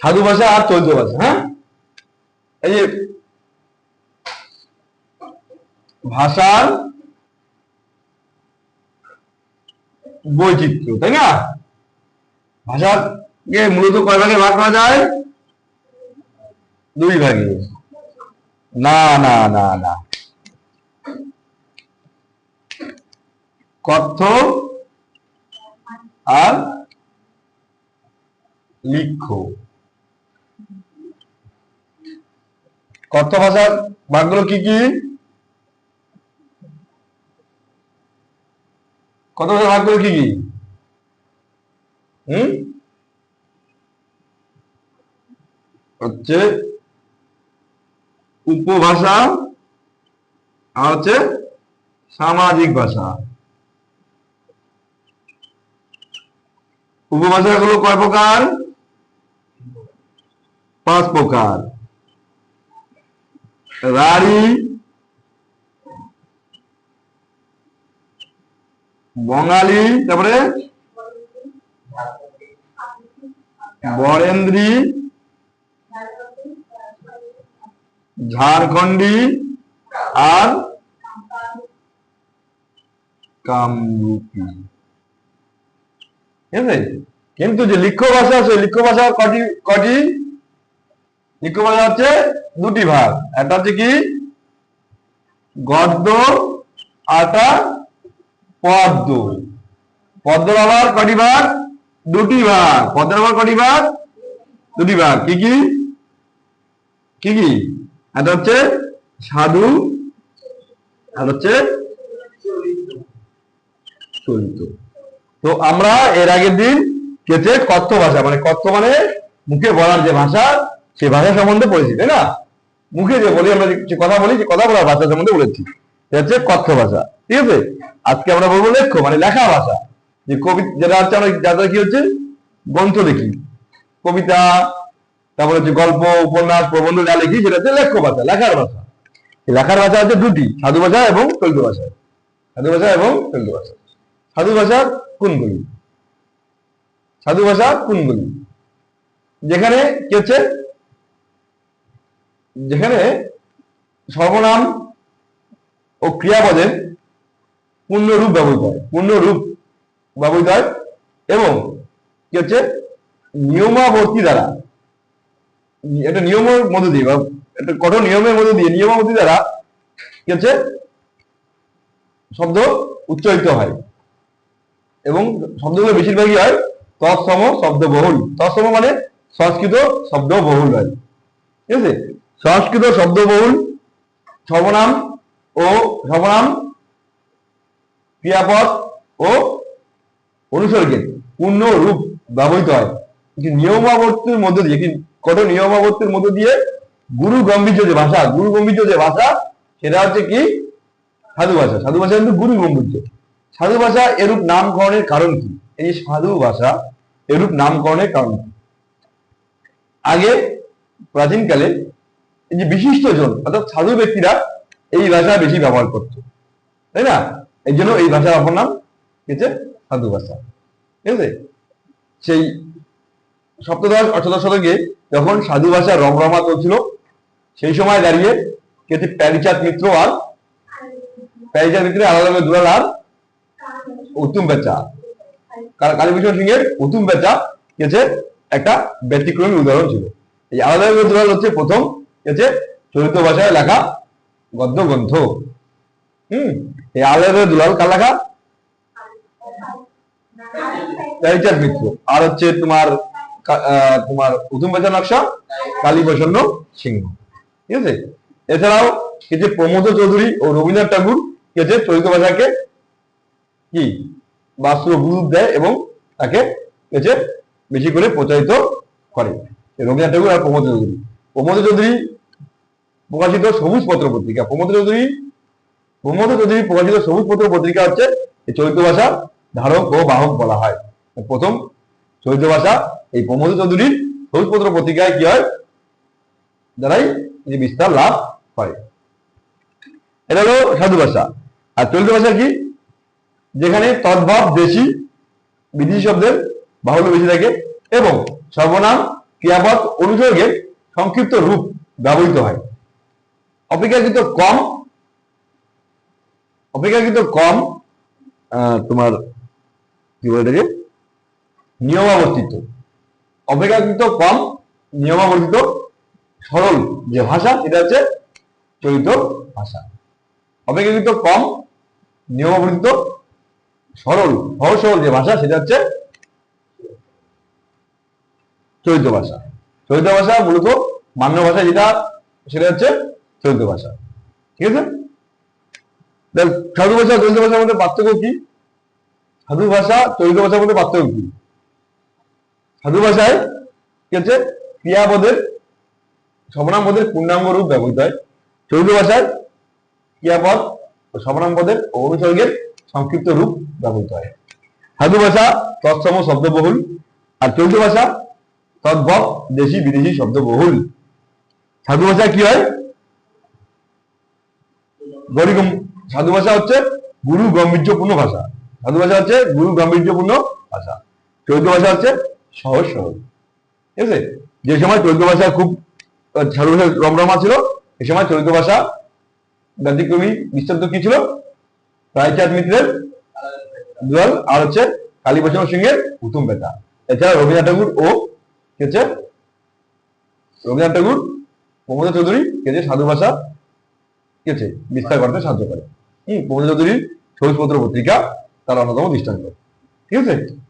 সাধু ভাষা আর চলিত ভাষা হ্যাঁ? এই যে ভাষার বৈচিত্র্য, তাই না? ভাষাকে মূলত কয় ভাগে ভাগ করা যায়? দুই ভাগে। না না না না। কথ্য আর লিখ্য। কথ্য ভাষার ভাগগুলো কি কি? কত ভাষার ভাগগুলো কি কি? হচ্ছে উপভাষা আর হচ্ছে সামাজিক ভাষা। উপভাষাগুলো কয় প্রকার? পাঁচ প্রকার। রাঢ়ী বঙ্গালী তারপরে? বরেন্দ্রী ঝাড়খণ্ডী আর কামরূপী ঠিক আছে? কিন্তু যে লিখ্য ভাষা আছে, লিখ্য ভাষা কটি কটি? ভাষা হচ্ছে দুটি ভাগ। একটা হচ্ছে কি? গদ্য আটা পদ্ম। পদ্মের আবার কটি ভাগ? দুটি ভাগ। পদ্মের আবার কটি ভাগ? দুটি ভাগ। কি কি? কি কি? একটা হচ্ছে সাধু, আর হচ্ছে চলিত তো আমরা এর আগের দিন কেটে কথ্য ভাষা। মানে কথ্য মানে মুখে বলার যে ভাষা সেই ভাষা সম্বন্ধে পড়েছি, তাই না? মুখে যে বলি, আমরা যে কথা বলি, যে কথা বলার ভাষা সম্বন্ধে বলেছি। হচ্ছে কথ্য ভাষা, ঠিক আছে? আজকে আমরা বলব লেখ্য মানে লেখা ভাষা। যে কবি, যেটা হচ্ছে আমরা যাতে কি হচ্ছে? গ্রন্থ লিখি। কবিতা, তারপরে হচ্ছে গল্প, উপন্যাস, প্রবন্ধ যা লিখি, সেটা হচ্ছে লেখ্য ভাষা, লেখার ভাষা। লেখার ভাষা হচ্ছে দুটি, সাধু ভাষা এবং চলিত ভাষা। সাধু ভাষা এবং চলিত ভাষা। সাধু ভাষা কোনগুলি সাধু ভাষা কোনগুলি যেখানে কি হচ্ছে? যেখানে সর্বনাম ও ক্রিয়াপদের পূর্ণরূপ ব্যবহৃত হয়, পূর্ণরূপ ব্যবহৃত হয় এবং কি হচ্ছে? নিয়মাবর্তী দ্বারা, একটা নিয়মের মধ্যে দিয়ে বা একটা কঠোর নিয়মের মধ্যে দিয়ে নিয়মাবর্তী দ্বারা কি হচ্ছে? শব্দ উচ্চারিত হয় এবং শব্দগুলো বেশিরভাগই হয় তৎসম শব্দ বহুল তৎসম মানে সংস্কৃত শব্দ বহুল হয়। ঠিক আছে? সংস্কৃত শব্দ বহুল সর্বনাম ও সর্বনাম ক্রিয়াপদ ও অনুসর্গের পূর্ণ রূপ ব্যবহৃত হয়। কিন্তু নিয়মাবর্তীর মধ্যে দিয়ে কি কত নিয়মাবর্তীর মধ্যে দিয়ে গুরু গম্ভীর্য যে ভাষা, গুরু গম্ভীর্য যে ভাষা, সেটা হচ্ছে কি? সাধু ভাষা। সাধু ভাষা কিন্তু গুরু গম্ভীর্য। সাধু ভাষা এরূপ নামকরণের কারণ কি? এই সাধু ভাষা এরূপ নামকরণের কারণ কি? আগে প্রাচীনকালে এই যে বিশিষ্ট জন, অর্থাৎ সাধু ব্যক্তিরা এই ভাষা বেশি ব্যবহার করত। তাই না? এই জন্য এই ভাষার অপর নাম হচ্ছে সাধু ভাষা। ঠিক আছে? সেই সপ্তদশ, অষ্টদশ শতকে যখন সাধু ভাষা রমরমা চলছিল, সেই সময় দাঁড়িয়ে কি হচ্ছে প্যারিচাঁদ মিত্র আর প্যারিচাঁদ মিত্র আলাদা দুলাল আর উত্তম বেচা। কালীভূষণ সিং এর উত্তম বেচা কি হচ্ছে একটা ব্যতিক্রমী উদাহরণ ছিল। এই আলাদা দুলাল হচ্ছে প্রথম কি হচ্ছে চলিত ভাষায় লেখা গদ্য গ্রন্থ হম? এই আলাদা দুলাল কার লেখা? মিত্র। আর হচ্ছে তোমার তোমার উত্তম বেচা নকশা কালীপ্রসন্ন সিংহ। ঠিক আছে? এছাড়াও কিছু প্রমোদ চৌধুরী ও রবীন্দ্রনাথ ঠাকুর কি হচ্ছে চলিত ভাষাকে কি? বাস্তব রূপ দেয় এবং তাকে কি হচ্ছে বেশি করে প্রচারিত করে। রবীন্দ্রনাথ ঠাকুর আর প্রমোদ চৌধুরী। প্রমোদ চৌধুরী প্রকাশিত সবুজ পত্র পত্রিকা। প্রমোদ চৌধুরী প্রমোদ চৌধুরী প্রকাশিত সবুজ পত্র পত্রিকা হচ্ছে এই চলিত ভাষা ধারক ও বাহক বলা হয়। প্রথম চলিত ভাষা এই প্রমোদ চৌধুরীর সবুজ পত্র পত্রিকায় কি হয়? দ্বারাই যে বিস্তার লাভ হয়। এটা হলো সাধু ভাষা। আর চলিত ভাষা কি? যেখানে তদ্ভব দেশি বিদেশি শব্দের বাহুল্য বেশি থাকে এবং সর্বনাম, ক্রিয়াপদ, অনুসর্গের সংক্ষিপ্ত রূপ ব্যবহৃত হয়। অপেক্ষাকৃত কম অপেক্ষাকৃত কম তোমার, কি বলে নিয়মাবর্তিত। অপেক্ষাকৃত কম, নিয়মাবর্তিত, সরল যে ভাষা সেটা হচ্ছে চলিত ভাষা। অপেক্ষাকৃত কম, নিয়মাবর্তিত, সরল সহজ সরল যে ভাষা, সেটা হচ্ছে চলিত ভাষা। চলিত ভাষা মূলত মান্য ভাষা যেটা, সেটা হচ্ছে চলিত ভাষা। ঠিক আছে? দেখ, সাধু ভাষা চলিত ভাষার মধ্যে পার্থক্য কি? সাধু ভাষা, চলিত ভাষার মধ্যে পার্থক্য কি? সাধু ভাষায় কি হচ্ছে ক্রিয়াপদের সবনাম পদের পূর্ণাঙ্গ রূপ ব্যবহৃত হয়। চলিত ভাষায় ক্রিয়াপদ ও সবনাম পদের অনুসর্গের সংক্ষিপ্ত রূপ ব্যবহৃত হয়। সাধু ভাষা তৎসম শব্দবহুল আর চলিত ভাষা তদ্ভব দেশি বিদেশি শব্দবহুল। সাধু ভাষা কি হয়? গরিগম, সাধু ভাষা হচ্ছে গুরু গাম্ভীর্যপূর্ণ ভাষা। সাধু ভাষা হচ্ছে গুরু গাম্ভীর্যপূর্ণ ভাষা। চৈত্য ভাষা হচ্ছে সহজ সরল। ঠিক আছে? যে সময় চৈত্য ভাষা খুব সাধু ভাষা রমরমা ছিল, এ সময় চৈত্য ভাষা ব্যতিক্রমী বিস্তারিত কি ছিল? রায়চাঁদ মিত্রের দুয়াল আর হচ্ছে কালীপ্রসন্ন সিংহের উত্তম বেতা এছাড়া রবীন্দ্রনাথ ঠাকুর ও হচ্ছে? রবীন্দ্রনাথ ঠাকুর, প্রমোদ চৌধুরী কে সাধু ভাষা কি আছে? বিস্তার করতে সাহায্য করে। হম? প্রমোদ চৌধুরীর সবুজপত্র পত্রিকা তার অন্যতম দৃষ্টান্ত ঠিক আছে?